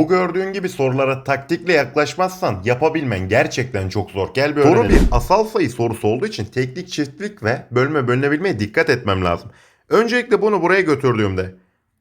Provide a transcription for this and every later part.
Bu gördüğün gibi sorulara taktikle yaklaşmazsan yapabilmen gerçekten çok zor. Gel bir Soru bir asal sayı sorusu olduğu için teklik, çiftlik ve bölme bölünebilmeye dikkat etmem lazım. Öncelikle bunu buraya götürdüğümde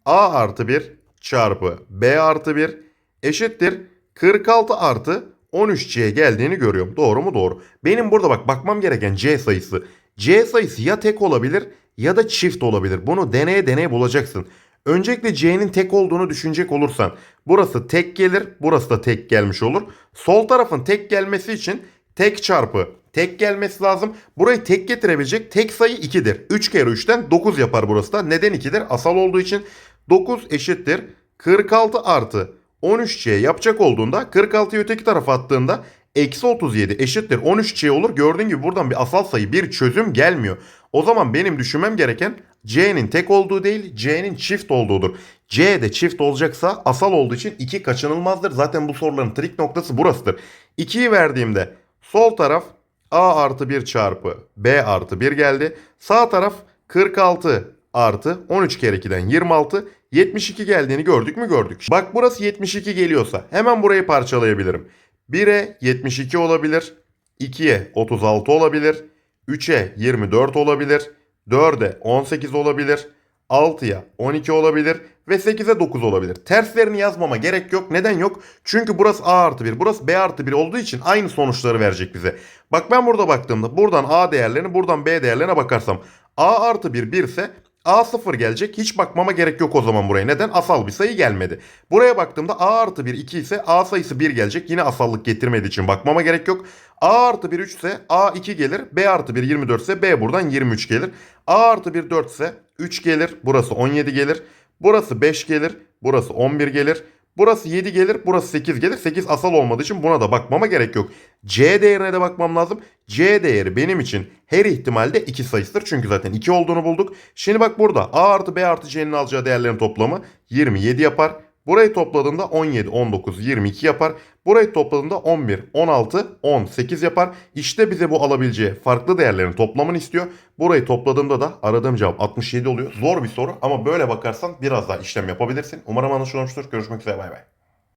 a artı 1 çarpı b artı 1 eşittir 46 artı 13c'ye geldiğini görüyorum. Doğru mu? Doğru. Benim burada bak bakmam gereken c sayısı. c sayısı ya tek olabilir ya da çift olabilir. Bunu deneye deneye bulacaksın. Öncelikle c'nin tek olduğunu düşünecek olursan burası tek gelir, burası da tek gelmiş olur. Sol tarafın tek gelmesi için tek çarpı tek gelmesi lazım. Burayı tek getirebilecek tek sayı 2'dir. 3 kere 3'ten 9 yapar burası da. Neden 2'dir? Asal olduğu için 9 eşittir 46 artı 13c yapacak olduğunda 46'yı öteki tarafa attığında eksi 37 eşittir 13c olur. Gördüğün gibi buradan bir asal sayı bir çözüm gelmiyor. O zaman benim düşünmem gereken c'nin tek olduğu değil c'nin çift olduğudur. c de çift olacaksa asal olduğu için 2 kaçınılmazdır. Zaten bu soruların trik noktası burasıdır. 2'yi verdiğimde sol taraf a artı 1 çarpı b artı 1 geldi. Sağ taraf 46 artı 13 kere 2'den 26 72 geldiğini gördük mü gördük. Bak burası 72 geliyorsa hemen burayı parçalayabilirim. 1'e 72 olabilir. 2'ye 36 olabilir. 3'e 24 olabilir. 4'e 18 olabilir. 6'ya 12 olabilir ve 8'e 9 olabilir. Terslerini yazmama gerek yok. Neden yok? Çünkü burası A artı 1, burası B artı 1 olduğu için aynı sonuçları verecek bize. Bak ben burada baktığımda buradan A değerlerini buradan B değerlerine bakarsam A artı 1 1 ise A 0 gelecek. Hiç bakmama gerek yok o zaman buraya. Neden? Asal bir sayı gelmedi. Buraya baktığımda A artı 1 2 ise A sayısı 1 gelecek. Yine asallık getirmediği için bakmama gerek yok. A artı 1 3 ise A 2 gelir. B artı 1 24 ise B buradan 23 gelir. A artı 1 4 ise 3 gelir. Burası 17 gelir. Burası 5 gelir. Burası 11 gelir. Burası 7 gelir. Burası 8 gelir. 8 asal olmadığı için buna da bakmama gerek yok. C değerine de bakmam lazım. C değeri benim için her ihtimalde 2 sayısıdır. Çünkü zaten 2 olduğunu bulduk. Şimdi bak burada A artı B artı C'nin alacağı değerlerin toplamı 27 yapar. Burayı topladığında 17, 19, 22 yapar. Burayı topladığında 11, 16, 18 yapar. İşte bize bu alabileceği farklı değerlerin toplamını istiyor. Burayı topladığımda da aradığım cevap 67 oluyor. Zor bir soru ama böyle bakarsan biraz daha işlem yapabilirsin. Umarım anlaşılmıştır. Görüşmek üzere bay bay.